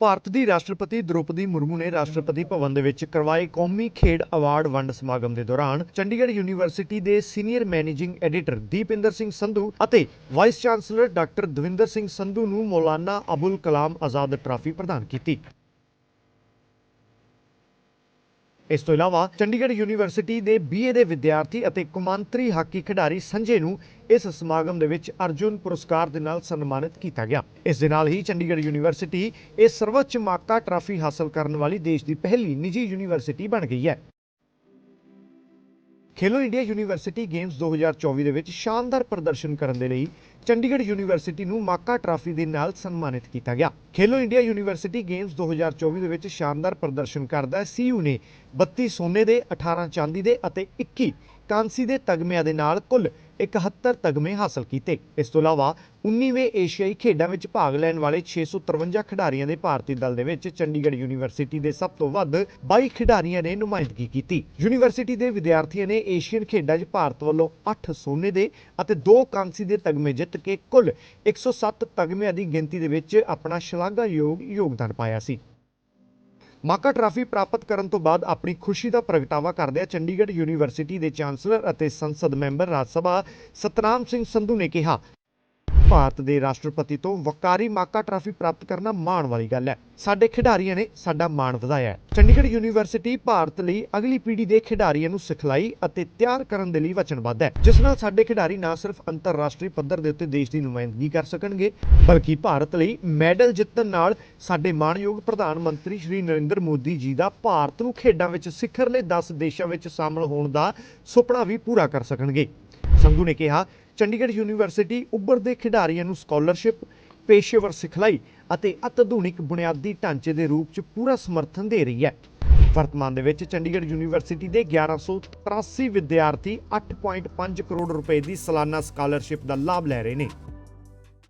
ਭਾਰਤ ਦੀ ਰਾਸ਼ਟਰਪਤੀ ਦ੍ਰੋਪਦੀ ਮੁਰਮੂ ਨੇ ਰਾਸ਼ਟਰਪਤੀ ਭਵਨ ਦੇ ਵਿੱਚ ਕਰਵਾਏ ਕੌਮੀ ਖੇਡ ਅਵਾਰਡ ਵੰਡ ਸਮਾਗਮ ਦੇ ਦੌਰਾਨ ਚੰਡੀਗੜ੍ਹ ਯੂਨੀਵਰਸਿਟੀ ਦੇ senior managing editor Dipinder Singh Sandhu ਅਤੇ vice chancellor doctor Davinder Singh Sandhu ਨੂੰ ਮੌਲਾਨਾ ਅਬੁਲ ਕਲਾਮ ਆਜ਼ਾਦ ਟਰਾਫੀ ਪ੍ਰਦਾਨ ਕੀਤੀ। ਇਸ ਤੋਂ ਇਲਾਵਾ, ਚੰਡੀਗੜ੍ਹ ਯੂਨੀਵਰਸਿਟੀ ਦੇ ਬੀਏ ਦੇ ਵਿਦਿਆਰਥੀ ਅਤੇ ਕੌਮਾਂਤਰੀ ਹਾਕੀ ਖਿਡਾਰੀ ਸੰਜੇ ਨੂੰ ਇਸ ਸਮਾਗਮ ਦੇ ਵਿੱਚ ਅਰਜੁਨ ਪੁਰਸਕਾਰ ਦੇ ਨਾਲ ਸਨਮਾਨਿਤ ਕੀਤਾ ਗਿਆ। ਇਸ ਦੇ ਨਾਲ ਹੀ ਚੰਡੀਗੜ੍ਹ ਯੂਨੀਵਰਸਿਟੀ ਇਹ ਸਰਵਉੱਚ ਮਾਕਤਾ ਟਰਾਫੀ ਹਾਸਲ ਕਰਨ ਵਾਲੀ ਦੇਸ਼ ਦੀ ਪਹਿਲੀ ਨਿੱਜੀ ਯੂਨੀਵਰਸਿਟੀ ਬਣ ਗਈ ਹੈ। ਖੇਲੋ ਇੰਡੀਆ ਯੂਨੀਵਰਸਿਟੀ ਗੇਮਸ 2024 ਦੇ ਵਿੱਚ ਸ਼ਾਨਦਾਰ ਪ੍ਰਦਰਸ਼ਨ ਕਰਨ ਦੇ ਲਈ ਚੰਡੀਗੜ੍ਹ ਯੂਨੀਵਰਸਿਟੀ ਨੂੰ ਮਾਕਾ ਟਰਾਫੀ ਦੇ ਨਾਲ ਸਨਮਾਨਿਤ ਕੀਤਾ ਗਿਆ। ਖੇਲੋ ਇੰਡੀਆ ਯੂਨੀਵਰਸਿਟੀ ਗੇਮਸ 2024 ਦੇ ਵਿੱਚ ਸ਼ਾਨਦਾਰ ਪ੍ਰਦਰਸ਼ਨ ਕਰਦਾ ਸੀਯੂ ਨੇ 32 ਸੋਨੇ ਦੇ 18 ਚਾਂਦੀ ਦੇ ਅਤੇ 21 ਕਾਂਸੀ ਦੇ ਤਗਮਿਆਂ ਦੇ ਨਾਲ ਕੁੱਲ 71 ਤਗਮੇ ਹਾਸਲ ਕੀਤੇ। ਇਸ ਤੋਂ ਇਲਾਵਾ 19ਵੇਂ ਏਸ਼ੀਆਈ ਖੇਡਾਂ ਵਿੱਚ ਭਾਗ ਲੈਣ ਵਾਲੇ 653 ਖਿਡਾਰੀਆਂ ਦੇ ਭਾਰਤੀ ਦਲ ਦੇ ਵਿੱਚ ਚੰਡੀਗੜ੍ਹ ਯੂਨੀਵਰਸਿਟੀ ਦੇ ਸਭ ਤੋਂ ਵੱਧ 22 ਖਿਡਾਰੀਆਂ ਨੇ ਨੁਮਾਇੰਦਗੀ ਕੀਤੀ। ਯੂਨੀਵਰਸਿਟੀ ਦੇ ਵਿਦਿਆਰਥੀਆਂ ਨੇ ਏਸ਼ੀਅਨ ਖੇਡਾਂ 'ਚ ਭਾਰਤ ਵੱਲੋਂ 8 ਸੋਨੇ ਦੇ ਅਤੇ 2 ਕਾਂਸੀ ਦੇ ਤਗਮੇ ਜਿੱਤ ਕੇ ਕੁੱਲ 107 ਤਗਮਿਆਂ ਦੀ ਗਿਣਤੀ ਦੇ ਵਿੱਚ ਆਪਣਾ ਸ਼ਲਾਘਾਯੋਗ ਯੋਗਦਾਨ ਪਾਇਆ ਸੀ। ਮਾਕਾ ਟਰਾਫੀ ਪ੍ਰਾਪਤ ਕਰਨ ਤੋਂ ਬਾਅਦ ਆਪਣੀ ਖੁਸ਼ੀ ਦਾ ਪ੍ਰਗਟਾਵਾ ਕਰਦਿਆਂ ਚੰਡੀਗੜ੍ਹ ਯੂਨੀਵਰਸਿਟੀ ਦੇ ਚਾਂਸਲਰ ਅਤੇ ਸੰਸਦ ਮੈਂਬਰ ਰਾਜ ਸਭਾ ਸਤਨਾਮ ਸਿੰਘ ਸੰਧੂ ਨੇ ਕਿਹਾ। ਭਾਰਤ ਦੇ ਰਾਸ਼ਟਰਪਤੀ ਤੋਂ ਵਕਾਰੀ ਮਾਕਾ ਟਰਾਫੀ ਪ੍ਰਾਪਤ ਕਰਨਾ ਮਾਣ ਵਾਲੀ ਗੱਲ ਹੈ। ਸਾਡੇ ਖਿਡਾਰੀਆਂ ਨੇ ਸਾਡਾ ਮਾਣ ਵਧਾਇਆ ਹੈ। ਚੰਡੀਗੜ੍ਹ ਯੂਨੀਵਰਸਿਟੀ ਭਾਰਤ ਲਈ ਅਗਲੀ ਪੀੜ੍ਹੀ ਦੇ ਖਿਡਾਰੀਆਂ ਨੂੰ ਸਿਖਲਾਈ ਅਤੇ ਤਿਆਰ ਕਰਨ ਦੇ ਲਈ ਵਚਨਬੱਧ ਹੈ। ਜਿਸ ਨਾਲ ਸਾਡੇ ਖਿਡਾਰੀ ਨਾ ਸਿਰਫ ਅੰਤਰਰਾਸ਼ਟਰੀ ਪੱਧਰ ਦੇ ਉੱਤੇ ਦੇਸ਼ ਦੀ ਨੁਮਾਇੰਦਗੀ ਕਰ ਸਕਣਗੇ, ਬਲਕਿ ਭਾਰਤ ਲਈ ਮੈਡਲ ਜਿੱਤਣ ਨਾਲ ਸਾਡੇ ਮਾਣਯੋਗ ਪ੍ਰਧਾਨ ਮੰਤਰੀ ਸ਼੍ਰੀ ਨਰਿੰਦਰ ਮੋਦੀ ਜੀ ਦਾ ਭਾਰਤ ਨੂੰ ਖੇਡਾਂ ਵਿੱਚ ਸਿਖਰਲੇ 10 ਦੇਸ਼ਾਂ ਵਿੱਚ ਸ਼ਾਮਲ ਹੋਣ ਦਾ ਸੁਪਨਾ ਵੀ ਪੂਰਾ ਕਰ ਸਕਣਗੇ। ਸੰਧੂ ਨੇ ਕਿਹਾ ਚੰਡੀਗੜ੍ਹ ਯੂਨੀਵਰਸਿਟੀ ਉੱਭਰਦੇ ਖਿਡਾਰੀਆਂ ਨੂੰ ਸਕਾਲਰਸ਼ਿਪ, ਪੇਸ਼ੇਵਰ ਸਿਖਲਾਈ ਅਤੇ ਅਤਿਆਧੁਨਿਕ ਬੁਨਿਆਦੀ ਢਾਂਚੇ ਦੇ ਰੂਪ 'ਚ ਪੂਰਾ ਸਮਰਥਨ ਦੇ ਰਹੀ ਹੈ। ਵਰਤਮਾਨ ਦੇ ਵਿੱਚ ਚੰਡੀਗੜ੍ਹ ਯੂਨੀਵਰਸਿਟੀ ਦੇ 1183 ਵਿਦਿਆਰਥੀ 8.5 ਕਰੋੜ ਰੁਪਏ ਦੀ ਸਾਲਾਨਾ ਸਕਾਲਰਸ਼ਿਪ ਦਾ ਲਾਭ ਲੈ ਰਹੇ ਨੇ।